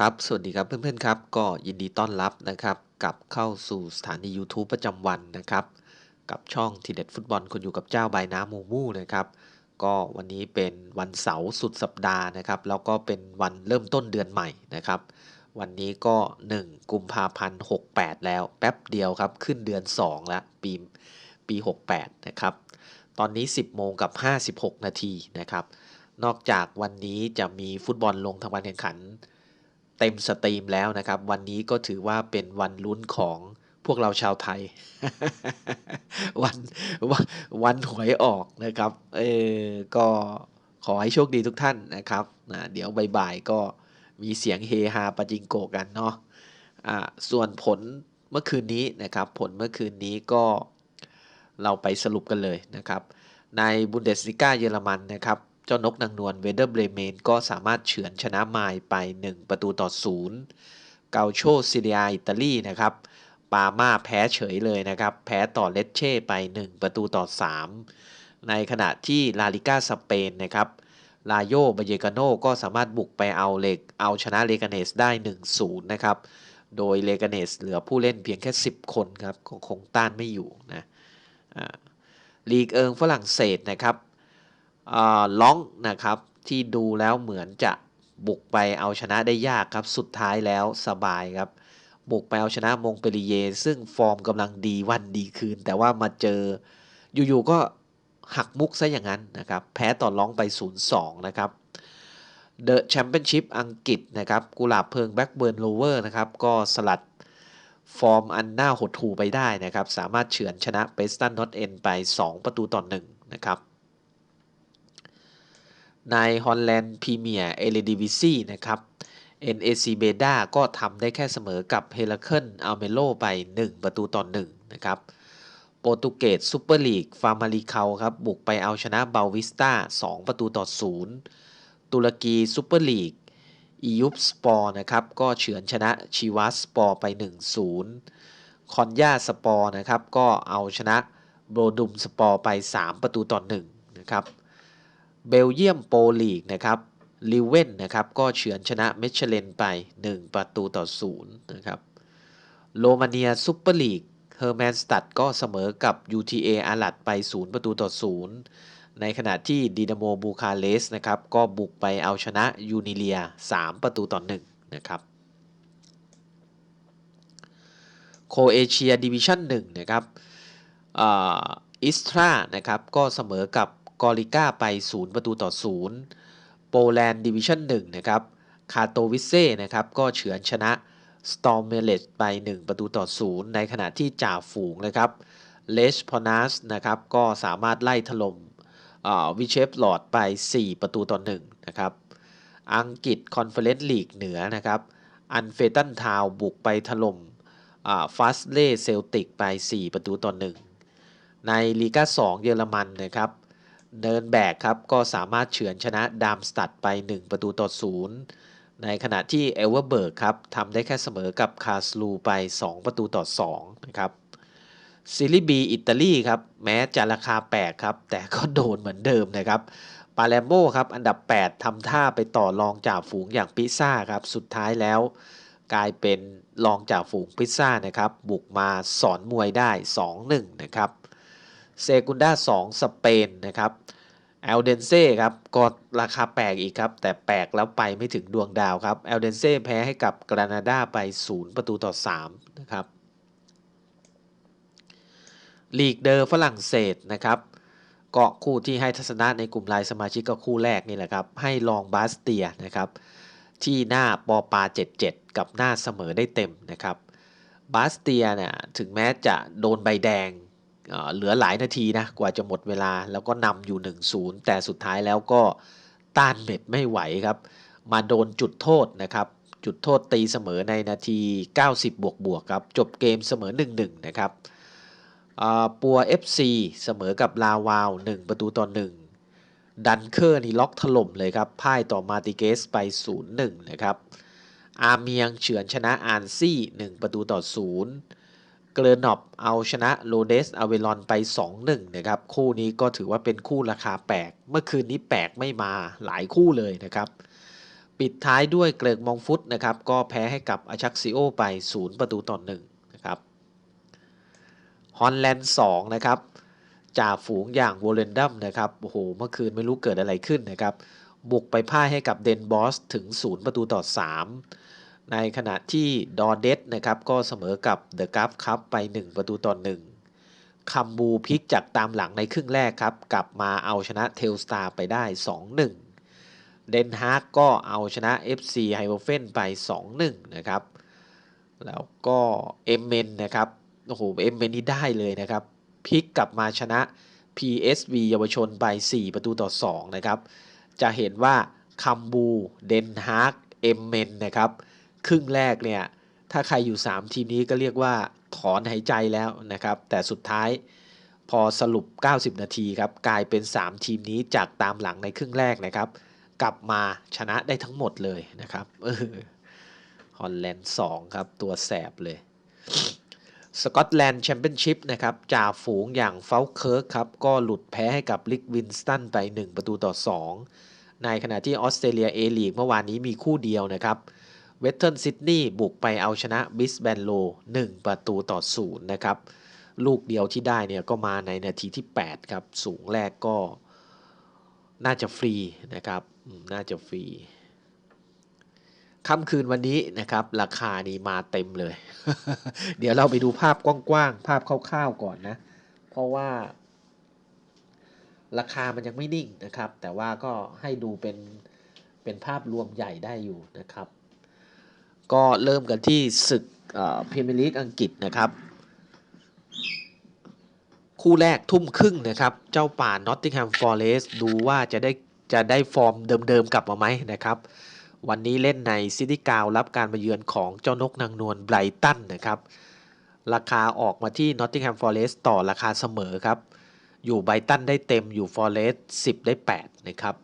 ครับ สวัสดีครับเพื่อนๆครับ ก็ยินดีต้อนรับนะครับกลับเข้าสู่สถานี YouTube ประจำวันนะครับ กับช่องทีเด็ดฟุตบอลคุณอยู่กับเจ้าใบน้ำมูมูนะครับ ก็วันนี้เป็นวันเสาร์สุดสัปดาห์นะครับ แล้วก็เป็นวันเริ่มต้นเดือนใหม่นะครับ วันนี้ก็ 1 กุมภาพันธ์68 แล้วแป๊บเดียวครับ ขึ้นเดือน 2 แล้วปีปี 68 นะครับ ตอนนี้ 10 โมงกับ 56 นาทีนะครับ นอกจากวันนี้จะมีฟุตบอลลงทางการแข่งขัน เต็มสตรีมแล้วนะครับ วันนี้ก็ถือว่าเป็นวันลุ้นของพวกเราชาวไทยวันวันวันหวยออกนะครับเออก็ขอให้โชคดีทุกท่านนะครับนะเดี๋ยวบ่ายๆก็มีเสียงเฮฮาปาจิงโกกันเนาะอ่าส่วนผลเมื่อคืนนี้นะครับ ผลเมื่อคืนนี้ก็เราไปสรุปกันเลยนะครับ ในบุนเดสลิก้าเยอรมันนะครับ จ้านกนางนวลเวเดอร์เบรเมนก็สามารถเฉือนชนะไมล์ไป 1 ประตูต่อ0เกาโชซิเลียอิตาลีนะครับปาม่าแพ้เฉยเลยนะครับ แพ้ต่อเลเช่ไป 1 ประตูต่อ 3 ในขณะที่ลาลิก้าสเปนนะครับลาโยบเยกาโนก็สามารถบุกไปเอาเลกเอาชนะเลกาเนสได้ 1-0 นะครับ โดยเลกาเนสเหลือผู้เล่นเพียงแค่ 10 คนครับก็คงต้านไม่อยู่นะลีกเอิงฝรั่งเศสนะครับ ล้องนะครับที่ดูแล้วเหมือนจะบุกไปเอาชนะได้ยากครับ สุดท้ายแล้วสบายครับ บุกไปเอาชนะมงเปรีเย ซึ่งฟอร์มกำลังดีวันดีคืน แต่ว่ามาเจออยู่ๆก็หักมุกซะอย่างนั้นนะครับ แพ้ต่อร้องไป 0-2 นะครับเดอะแชมเปี้ยนชิพอังกฤษนะครับกุหลาบเพิงแบ็กเบิร์นโลเวอร์นะครับก็สลัดฟอร์มอันน่าหดหูไปได้นะครับ สามารถเฉือนชนะเปสตันนอตเอ็นไป 2 ประตูต่อ1นะครับ ในฮอลแลนด์พรีเมียร์เอเลดิวิซีนะครับ NAC เบดาก็ทำได้แค่เสมอกับเฮลเคิลอัลเมโลไป 1 ประตูต่อ1นะครับ โปรตุเกสซูเปอร์ลีกฟาร์มาลีเคาครับบุกไปเอาชนะเบลวิสตา2 ประตูต่อ 0 ตุรกีซูเปอร์ลีกอียุปสปอร์นะครับก็เฉือนชนะชีวัสสปอร์ไป 1-0 คอนยาสปอร์นะครับก็เอาชนะโบดุมสปอร์ไป 3 ประตูต่อ1นะครับ เบลเยียมโปรลีกนะครับลิเว่นนะครับก็เฉือนชนะเมชเลนไป 1 ประตูต่อ0นะครับโรมาเนียซูเปอร์ลีกเฮอร์แมนสตัดก็เสมอกับ UTA อาลัดไป 0 ประตูต่อ0ในขณะที่ดีนาโมบูคาเรสนะครับก็บุกไปเอาชนะยูนิเลีย 3 ประตูต่อ1นะครับโคเอเชียดิวิชั่น1นะครับอิสตรานะครับก็เสมอกับ กอริก้าไป 0 ประตูต่อ 0 โปแลนด์ดิวิชั่น1นะครับคาโตวิเซ่นะครับก็เฉือนชนะสตอร์เมเลตไป 1 ประตูต่อ 0 ในขณะที่จ่าฝูงนะครับเลชพอนัสนะครับก็สามารถไล่ถล่มวิเชฟหลอดไป 4 ประตูต่อ 1 นะครับ อังกฤษคอนเฟอเรนซ์ลีกเหนือนะครับ อันเฟตันทาวบุกไปถล่มฟาสเล่เซลติกไป 4 ประตูต่อ 1 ในลีกา2 เยอรมันนะครับ เนินแบกครับก็สามารถเฉือนชนะดามสตัดไป 1 ประตูต่อ0ในขณะที่เอเวอร์เบิร์กครับทำได้แค่เสมอกับคาสลูไป 2 ประตูต่อ2นะครับซิลิบีอิตาลีครับแม้จะราคาแปลกครับแต่ก็โดนเหมือนเดิมนะครับปาเลโมครับอันดับ 8ทำท่าไปต่อรองจากฝูงอย่างพิซซ่าครับสุดท้ายแล้ว กลายเป็นรองจากฝูงพิซ่านะครับบุกมาสอนมวยได้ 2-1 นะครับ เซกุนดา2สเปนนะครับเอลเดนเซ่ครับก็ราคาแปลกอีกครับ แต่แปลกแล้วไปไม่ถึงดวงดาวครับเอลเดนเซ่แพ้ให้กับกรานาดาไป 0 ประตูต่อ 3 นะครับลีกเดอร์ฝรั่งเศสนะครับก็คู่ที่ให้ทัศนะในกลุ่มรายสมาชิกก็คู่แรกนี่แหละครับ ให้ลองบาสเตียนะครับ ที่หน้าปอปา 77 กับหน้าเสมอได้เต็มนะครับ บาสเตียเนี่ยถึงแม้จะโดนใบแดง เหลือหลายนาทีนะกว่าจะหมดเวลาแล้วก็นำอยู่ 1-0 แต่สุดท้ายแล้วก็ต้านเม็ดไม่ไหวครับ มาโดนจุดโทษนะครับ จุดโทษตีเสมอในนาที 90 บวกบวกครับ จบเกมเสมอ 1-1 นะครับปัว FC เสมอกับลาวาว 1 ประตูต่อ 1 ดันเคอร์นี่ล็อกถล่มเลยครับพ่ายต่อมาติเกสไป 0-1 นะครับ อาเมียงเฉือนชนะอานซี่ 1 ประตูต่อ 0 เกรนอบเอาชนะโรเดสอเวลอนไป 2-1 นะครับ คู่นี้ก็ถือว่าเป็นคู่ราคาแปลก เมื่อคืนนี้แปลกไม่มาหลายคู่เลยนะครับ ปิดท้ายด้วยเกริกมองฟุตนะครับ ก็แพ้ให้กับอาชักซิโอไป 0 ประตูต่อ1นะครับฮอลแลนด์2นะครับจ่าฝูงอย่างวอลเลนดัมนะครับ โอ้โห เมื่อคืนไม่รู้เกิดอะไรขึ้นนะครับ บุกไปพ่ายให้กับเดนบอสถึง 0 ประตูต่อ 3 ในขณะที่ดอเดสนะครับก็เสมอกับเดอะกราฟคัพไป 1 ประตูต่อ1คัมบูพลิกจากตามหลังในครึ่งแรกครับ กลับมาเอาชนะเทลสตาร์ไปได้ 2-1 เดนฮาร์กก็เอาชนะ FC ไฮโอเฟนไป 2-1 นะครับ แล้วก็เอมเมนนะครับโอ้โหเอมเมนนี่ได้เลยนะครับพลิกกลับมาชนะ PSV เยาวชนไป 4 ประตูต่อ 2 นะครับ จะเห็นว่าคัมบู เดนฮาร์กเอมเมนนะครับ ครึ่งแรกเนี่ยถ้าใครอยู่ 3 ทีมนี้ก็เรียกว่าถอนหายใจแล้วนะครับ แต่สุดท้ายพอสรุป 90 นาทีครับกลายเป็น 3 ทีมนี้จากตามหลังในครึ่งแรกนะครับ กลับมาชนะได้ทั้งหมดเลยนะครับฮอลแลนด์2ครับ ตัวแสบเลยสกอตแลนด์แชมเปี้ยนชิพนะครับจ่าฝูงอย่างเฟลเคิร์กครับ ก็หลุดแพ้ให้กับลิกวินสตันไป 1 ประตูต่อ 2 ในขณะที่ออสเตรเลียเอลีกเมื่อวานนี้มีคู่เดียวนะครับ เวสเทิร์นซิดนีย์บุกไปเอาชนะบิสแบนโล 1 ประตูต่อ 0 นะครับ ลูกเดียวที่ได้เนี่ยก็มาในนาทีที่ 8 ครับ สูงแรกก็น่าจะฟรีนะครับ น่าจะฟรีค่ำคืนวันนี้นะครับ ราคานี้มาเต็มเลย เดี๋ยวเราไปดูภาพกว้างๆ ภาพคร่าวๆก่อนนะ เพราะว่า ราคามันยังไม่นิ่งนะครับ แต่ว่าก็ให้ดูเป็นเป็นภาพรวมใหญ่ได้อยู่นะครับ ก็เริ่มกันที่ศึกพรีเมียร์ลีกอังกฤษนะครับ คู่แรกทุ่มครึ่งนะครับ เจ้าป่านอตติงแฮมฟอร์เรสดูว่าจะได้จะได้ฟอร์มเดิมๆกลับมาไหมนะครับ วันนี้เล่นในซิตี้กาวรับการมาเยือนของเจ้านกนางนวลไบรตันนะครับ ราคาออกมาที่ Nottingham Forest ต่อราคาเสมอครับ อยู่ไบรตันได้เต็มอยู่ Forest 10 ได้ 8 นะครับ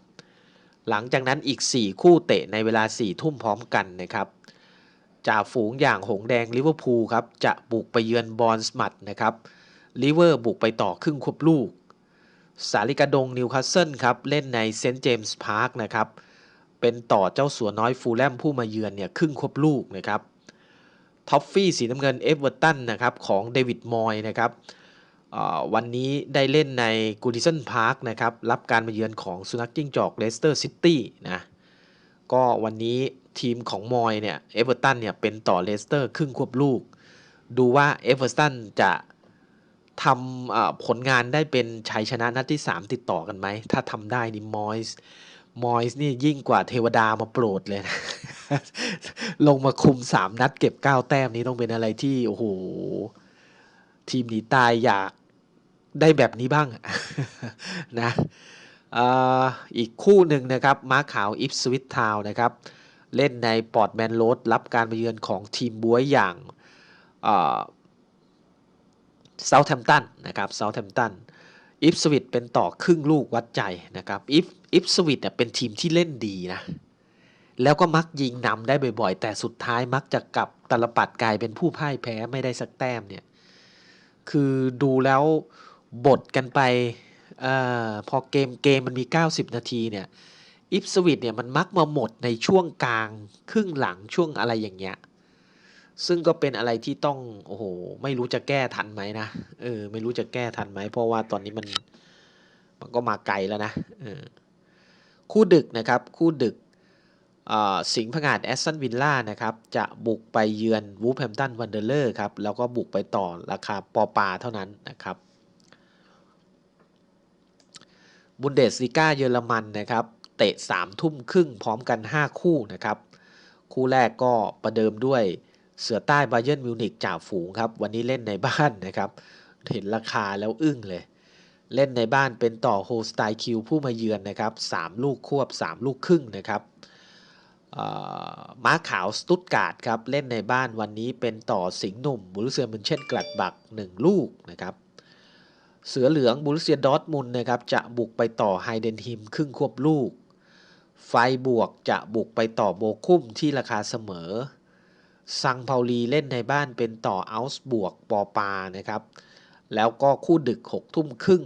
หลังจากนั้นอีก 4 คู่เตะในเวลา 4 ทุ่มพร้อมกันนะครับ จ่าฝูงอย่างหงแดงลิเวอร์พูลครับจะบุกไปเยือนบอลสมัตนะครับลิเวอร์บุกไปต่อครึ่งควบลูก สาลิกาดงนิวคาสเซิลครับเล่นในเซนต์เจมส์พาร์คนะครับเป็นต่อเจ้าสัวน้อยฟูลแลมผู้มาเยือนเนี่ยครึ่งควบลูกนะครับท็อฟฟี่สีน้ำเงินเอเวอร์ตันนะครับของเดวิดมอยนะครับวันนี้ได้เล่นในกูดิสันพาร์คนะครับรับการมาเยือนของสุนัขจิ้งจอกเลสเตอร์ซิตี้นะก็วันนี้ ทีมของมอยเนี่ยเอเวอร์ตันเนี่ยเป็นต่อเลสเตอร์ครึ่งควบลูก ดูว่าเอเวอร์ตันจะทำผลงานได้เป็นชัยชนะนัดที่ 3 ติดต่อกันไหม ถ้าทำได้นี่มอยส์มอยส์นี่ยิ่งกว่าเทวดามาโปรดเลยนะ ลงมาคุม 3 นัดเก็บ 9 แต้มนี้ต้องเป็นอะไรที่ โอ้โห ทีมหนีตายอยากได้แบบนี้บ้างนะอีกคู่หนึ่งนะครับ ม้าขาวอิฟสวิตทาวนะครับ เล่นในปอร์ตแมนโรดรับการมาเยือนของทีมบัวอย่างเซาท์แฮมตันนะครับเซาท์แฮมตันอิฟสวิตเป็นต่อครึ่งลูกวัดใจนะครับอิฟอิฟสวิตเนี่ยเป็นทีมที่เล่นดีนะแล้วก็มักยิงนำได้บ่อยๆ แต่สุดท้ายมักจะกลับตลปัดกลายเป็นผู้พ่ายแพ้ไม่ได้สักแต้มเนี่ยคือดูแล้วบทกันไปอพอเกมเกมมันมี 90 นาทีเนี่ย อิฟสวิตเนี่ยมันมักมาหมดในช่วงกลางครึ่งหลังช่วงอะไรอย่างเงี้ยซึ่งก็เป็นอะไรที่ต้องโอ้โหไม่รู้จะแก้ทันไหมนะเออไม่รู้จะแก้ทันไหมเพราะว่าตอนนี้มันมันก็มาไกลแล้วนะเออคู่ดึกนะครับคู่ดึกสิงห์พงาดแอสตันวิลล่านะครับจะบุกไปเยือนวูฟแฮมตันวันเดอร์เลอร์ครับแล้วก็บุกไปต่อราคาปอปาเท่านั้นนะครับบุนเดสลิก้าเยอรมันนะครับ เตะ3ทุ่มครึ่งพร้อมกัน 5 คู่นะครับ คู่แรกก็ประเดิมด้วยเสือใต้บาเยิร์นมิวนิกจ่าฝูงครับ วันนี้เล่นในบ้านนะครับ เห็นราคาแล้วอึ้งเลย เล่นในบ้านเป็นต่อโฮสไตคิวผู้มาเยือนนะครับ 3 ลูกควบ 3 ลูกครึ่งนะครับม้าขาวสตุตการ์ดครับ เล่นในบ้านวันนี้เป็นต่อสิงห์หนุ่มบุรุเซียมันเช่นกลัดบัก 1 ลูกนะครับเสือเหลืองบุรุเซียดอทมุนนะครับจะบุกไปต่อไฮเดนฮิมครึ่งควบลูก ไฟบวกจะบุกไปต่อโบคุ้มที่ราคาเสมอ ซังเปาลีเล่นในบ้านเป็นต่ออัลส์บวกปอปานะครับ แล้วก็คู่ดึก 6 ทุ่มครึ่ง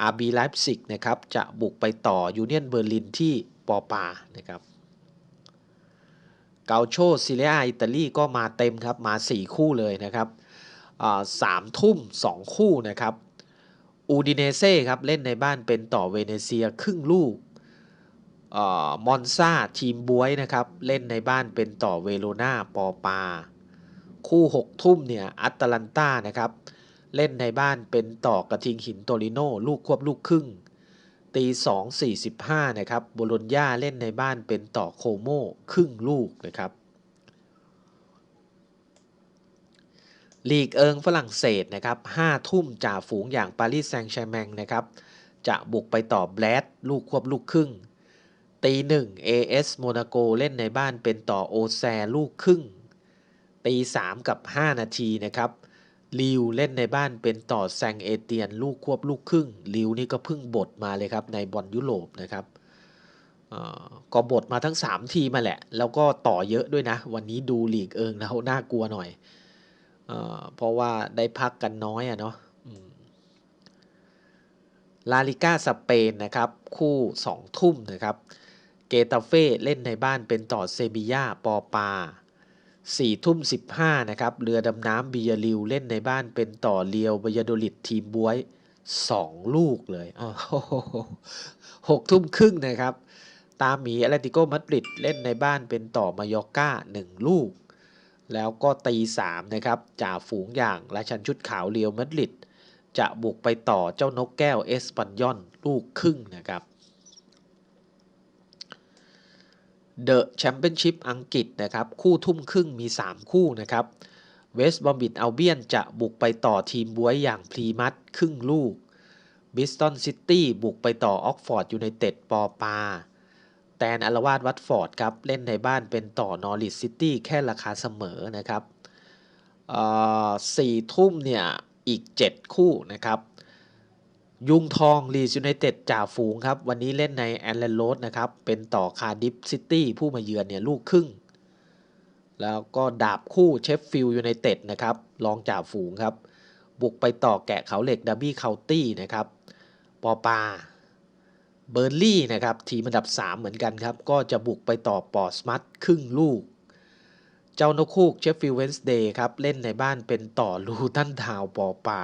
อาร์บีไลฟ์ซิกนะครับ จะบุกไปต่อยูเนียนเบอร์ลินที่ปอปานะครับเกาโชซิเลียอิตาลีก็มาเต็มครับ มา 4 คู่เลยนะครับสามทุ่ม 2 คู่นะครับ อูดิเนเซ่ครับ เล่นในบ้านเป็นต่อเวเนเซียครึ่งลูก มอนซาทีมบวยนะครับ เล่นในบ้านเป็นต่อเวโรนาปอปา คู่ 6 ทุ่มเนี่ยอัตแลนตานะครับ เล่นในบ้านเป็นต่อกระทิงหินโตริโนลูกควบลูกครึ่ง ตีสองสี่สิบห้านะครับโบโลญญาเล่นในบ้านเป็นต่อโคโมครึ่งลูกนะครับลีกเอิงฝรั่งเศสนะครับห้าทุ่มจ่าฝูงอย่างปารีสแซงต์แชร์แมงนะครับ จะบุกไปต่อแบลดลูกควบลูกครึ่ง ตีหนึ่ง AS โมนาโกเล่นในบ้านเป็นต่อโอแซลูกครึ่ง ตีสามกับ5นาทีนะครับลิวเล่นในบ้านเป็นต่อแซงเอเตียน ลูกควบลูกครึ่งลิวนี่ก็เพิ่งบทมาเลยครับในบอลยุโรปนะครับก็บทมาทั้ง 3 ทีมาแหละ แล้วก็ต่อเยอะด้วยนะ วันนี้ดูลีกเอิงแล้วน่ากลัวหน่อยอเพราะว่าได้พักกันน้อยอะเนาะลาลิก้าสเปนนะครับ คู่ 2 ทุ่มนะครับ เกตาเฟ่เล่นในบ้านเป็นต่อเซบียาปอปา4ทุ่ม15นะครับ เรือดำน้ำบิยาริวเล่นในบ้านเป็นต่อเลียวบยาโดลิดทีมบวย2ลูกเลยหกทุ่มครึ่งนะครับ ตามหมีแอตเลติโกมาดริดเล่นในบ้านเป็นต่อมายอก้า1ลูก แล้วก็ตี3นะครับจ่าฝูงอย่างราชันชุดขาวเลียวมาดริดจะบุกไปต่อเจ้านกแก้วเอสปันยอนลูกครึ่งนะครับ เดอะแชมเปี้ยนชิพอังกฤษนะครับ คู่ทุ่มครึ่งมี 3 คู่นะครับเวสต์บอมบิดอัลเบียนจะบุกไปต่อทีมบวยอย่างพรีมัตครึ่งลูกบิสตันซิตี้บุกไปต่อออกฟอร์ดยูไนเต็ดปอปา แตนอลวาดวัตฟอร์ดครับ เล่นในบ้านเป็นต่อนอริสซิตี้แค่ราคาเสมอนะครับสี่ทุ่มเนี่ย อีก 7 คู่นะครับ ยุงทองลีสยูไนเต็ดจ่าฝูงครับ วันนี้เล่นในแอนเลนโรสนะครับ เป็นต่อคาร์ดิฟซิตี้ผู้มาเยือนเนี่ยลูกครึ่ง แล้วก็ดาบคู่เชฟฟิลด์ยูไนเต็ดนะครับรองจ่าฝูงครับ บุกไปต่อแกะเขาเหล็กดับบี้เคาน์ตี้นะครับปอปาเบอร์ลี่นะครับ ทีมอันดับ 3 เหมือนกันครับ ก็จะบุกไปต่อปอสมัตครึ่งลูก เจ้านกคูกเชฟฟิลด์เวนส์เดย์ครับเล่นในบ้านเป็นต่อลูตันทาวปอปา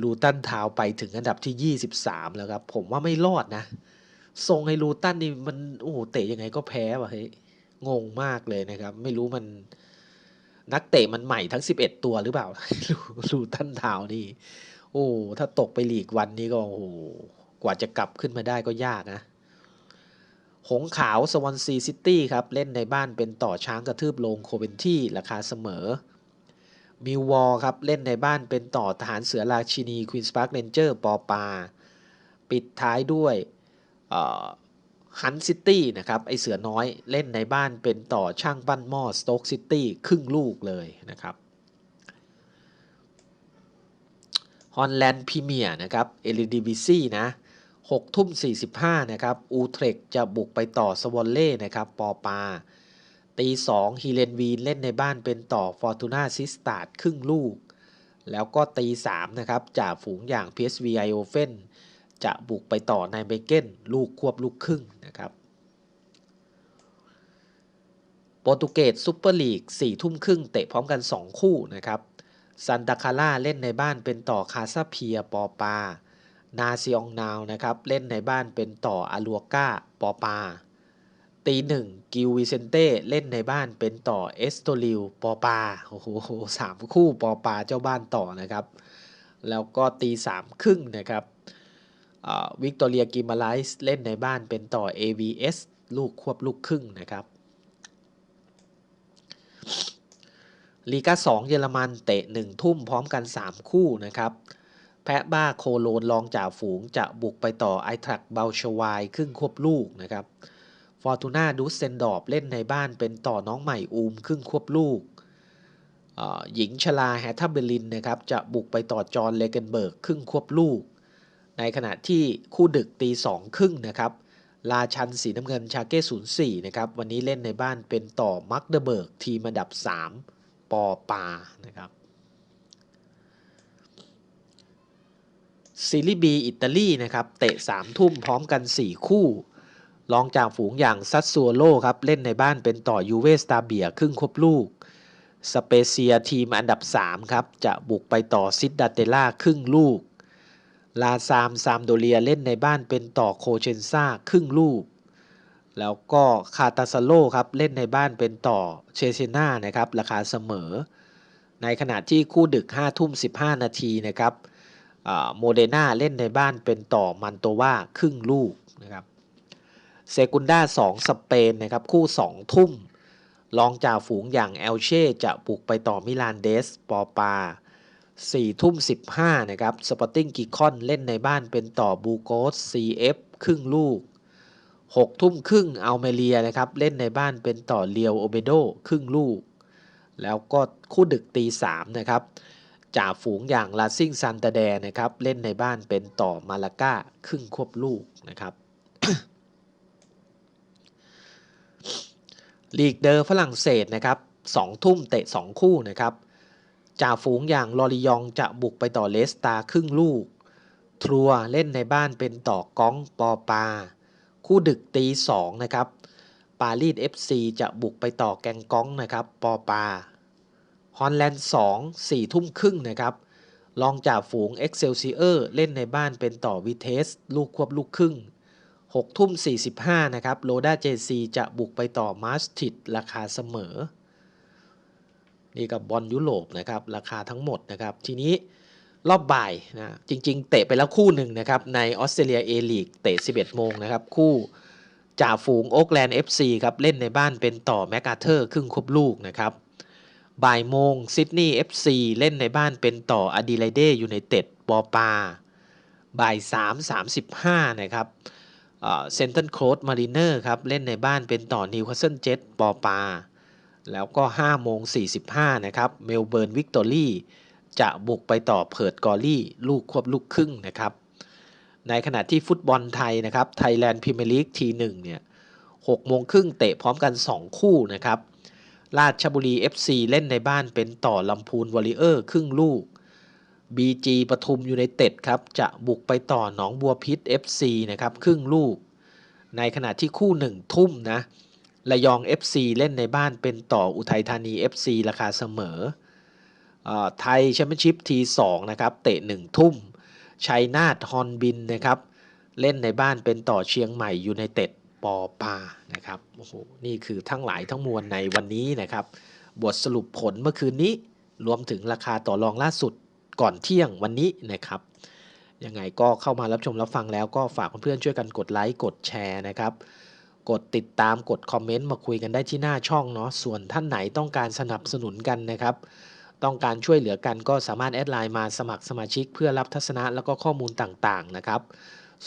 ลูตันทาวไปถึงอันดับที่ 23 แล้วครับ ผมว่าไม่รอดนะ ทรงไอ้ลูตันนี่มันโอ้โหเตะยังไงก็แพ้ว่ะเฮ้ยงงมากเลยนะครับ ไม่รู้มันนักเตะมันใหม่ทั้ง 11 ตัวหรือเปล่าลูตันทาวนี่ โอ้ถ้าตกไปหลีกวันนี้ก็โอ้กว่าจะกลับขึ้นมาได้ก็ยากนะ หงขาวสวอนซีซิตี้ครับเล่นในบ้านเป็นต่อช้างกระทืบลงโคเวนที่ราคาเสมอมิววอลครับเล่นในบ้านเป็นต่อทหารเสือราชินีควีนสปาร์คเรนเจอร์ปอปา ปิดท้ายด้วยฮันซิตี้นะครับไอเสือน้อยเล่นในบ้านเป็นต่อช่างบ้านหม้อสโต๊กซิตี้ครึ่งลูกเลยนะครับฮอลแลนด์พรีเมียร์นะครับเอลิดีบิซี่นะ 6ทุ่ม 45 นะครับ อูเทรกจะบุกไปต่อสวอลเล่นะครับ ปอปา ตี2ฮีเลนวีนเล่นในบ้านเป็นต่อฟอร์ตูนาซิสตาร์ดครึ่งลูก แล้วก็ตี3นะครับจ่าฝูงอย่าง PSV ไอโอเฟนจะบุกไปต่อในเบเกนลูกควบลูกครึ่งนะครับ โปรตุเกสซูเปอร์ลีก4ทุ่มครึ่งเตะพร้อมกัน 2 คู่นะครับซันตาคาร่าเล่นในบ้านเป็นต่อคาซาเพียปอปา นาซิองนาวนะครับเล่นในบ้านเป็นต่ออาลัวก้าปอปา ตีหนึ่งกิววิเซนเต้เล่นในบ้านเป็นต่อเอสโตริวปอปาโอ้โหสามคู่ปอปาเจ้าบ้านต่อนะครับ แล้วก็ตีสามครึ่งนะครับวิกตอเรียกิมาไลส์เล่นในบ้านเป็นต่อ AVS ลูกควบลูกครึ่งนะครับลีกา2 เยอรมันเตะ 1 ทุ่มพร้อมกัน 3 คู่นะครับ แพะบ้าโคโลนรองจ่าฝูงจะบุกไปต่อไอทรักเบลชวายครึ่งควบลูกนะครับฟอร์ตูนาดูเซนดอบเล่นในบ้านเป็นต่อน้องใหม่อูมครึ่งควบลูก หญิงชลาแฮทับเบลินนะครับจะบุกไปต่อจอห์นเลเกนเบิร์กครึ่งควบลูก ในขณะที่คู่ดึกตีสองครึ่งนะครับลาชันสีน้ำเงินชาเก้ศูนย์สี่นะครับวันนี้เล่นในบ้านเป็นต่อมักเดเบิร์กทีมอันดับ 3 ปอปานะครับ ซีรีบีอิตาลีนะครับเตะ 3 ทุ่มพร้อมกัน 4 คู่รองจากฝูงอย่างซัตซัวโลครับ เล่นในบ้านเป็นต่อยูเวสตาเบียครึ่งครบลูก สเปเซียทีมอันดับ 3 ครับ จะบุกไปต่อซิดดาเตล่าครึ่งลูก ลาซามซามโดเลียเล่นในบ้านเป็นต่อโคเชนซาครึ่งลูก แล้วก็คาตาซาโลครับ เล่นในบ้านเป็นต่อเชเซนานะครับ ราคาเสมอ ในขณะที่คู่ดึก 5 ทุ่ม 15 นาทีนะครับ โมเดนาเล่นในบ้านเป็นต่อมันโตวาครึ่งลูกนะครับเซกุนด้า2สเปนนะครับ คู่ 2 ทุ่มรองจ่าฝูงอย่างเอลเช่จะบุกไปต่อมิลานเดสปอปา4ทุ่ม15นะครับสปอร์ติ้งกิคอนเล่นในบ้านเป็นต่อบูโกส CF ครึ่งลูก6ทุ่มครึ่งอัลเมเรียนะครับเล่นในบ้านเป็นต่อเลียวโอเบโดครึ่งลูก แล้วก็คู่ดึกตี3นะครับ จ่าฝูงอย่างลาซิงซันตาแดนะครับเล่นในบ้านเป็นต่อมาลาก้าครึ่งควบลูกนะครับลีกเดอร์ฝรั่งเศสนะครับสองทุ่มเตะ 2 คู่นะครับจ่าฝูงอย่างลอริยองจะบุกไปต่อเลสตาครึ่งลูก ทรัวเล่นในบ้านเป็นต่อก้องปอปา คู่ดึกตีสองนะครับ ปารีส FC จะบุกไปต่อแกงก้องนะครับ ปอปา ฮอนแลนด์2 4ทุ่มครึ่งนะครับลองจากฝูง Excelsior เล่นในบ้านเป็นต่อวิเทส ลูกควบลูกครึ่ง 6 ทุ่ม 45 นะครับโลด้าเจซีจะบุกไปต่อมาสติดราคาเสมอ นี่กับบอลยุโรปนะครับ ราคาทั้งหมดนะครับ ทีนี้รอบบ่ายนะจริง ๆ เตะไปแล้วคู่หนึ่งนะครับ ในออสเตรเลียเอลีกเตะ 11 โมงนะครับ คู่จ่าฝูงโอ๊กแลนด์ FC ครับ เล่นในบ้านเป็นต่อแมกอาเธอร์ครึ่งครบลูกนะครับ บ่ายโมงซิดนีย์ FC เล่นในบ้านเป็นต่ออดีไลเดยูไนเต็ดปอปา บ่าย3 35นะครับเซนเตนโครดมารีเนอร์ครับ เล่นในบ้านเป็นต่อนิวคาสเซิลเจ็ตปอปา แล้วก็5โมง45 นะครับ เมลเบิร์นวิกตอรี่จะบุกไปต่อเพิร์ดกอรี่ ลูกควบลูกครึ่งนะครับ ในขณะที่ฟุตบอลไทยนะครับไทยแลนด์พรีเมียร์ลีกทีหนึ่งเนี่ย6โมงครึ่งเตะพร้อมกัน 2 คู่นะครับ ราชบุรี FC เล่นในบ้านเป็นต่อลำพูนวอริเออร์ครึ่งลูก BG ปทุมยูไนเต็ดครับ จะบุกไปต่อหนองบัวพิษ FC นะครับ ครึ่งลูก ในขณะที่คู่หนึ่งทุ่มนะระยอง FC เล่นในบ้านเป็นต่ออุทัยธานี FC ราคาเสมอไทยแชมเปี้ยนชิพทีสองนะครับ เตะหนึ่งทุ่มชัยนาทฮอนบินนะครับ เล่นในบ้านเป็นต่อเชียงใหม่ยูไนเต็ด ปอปานะครับโอ้โหนี่คือทั้งหลายทั้งมวลในวันนี้นะครับ บทสรุปผลเมื่อคืนนี้รวมถึงราคาต่อรองล่าสุดก่อนเที่ยงวันนี้นะครับยังไงก็เข้ามารับชมรับฟังแล้วก็ฝากเพื่อนๆช่วยกันกดไลค์กดแชร์นะครับ กดติดตามกดคอมเมนต์มาคุยกันได้ที่หน้าช่องเนาะส่วนท่านไหนต้องการสนับสนุนกันนะครับ ต้องการช่วยเหลือกันก็สามารถแอดไลน์มาสมัครสมาชิก เพื่อรับทัศนะแล้วก็ข้อมูลต่างๆนะครับ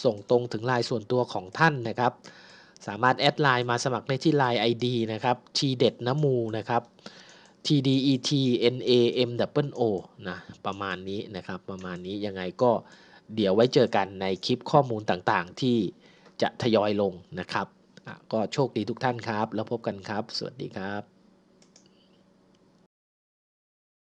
ส่งตรงถึงไลน์ส่วนตัวของท่านนะครับ สามารถแอดไลน์มาสมัครได้ที่ไลน์ ID นะครับทีเด็ดน้ำมูนะครับ T D E T N A M W O นะประมาณนี้นะครับประมาณนี้ยังไงก็เดี๋ยวไว้เจอกันในคลิปข้อมูลต่างๆ ที่จะทยอยลงนะครับ ก็โชคดีทุกท่านครับ แล้วพบกันครับ สวัสดีครับ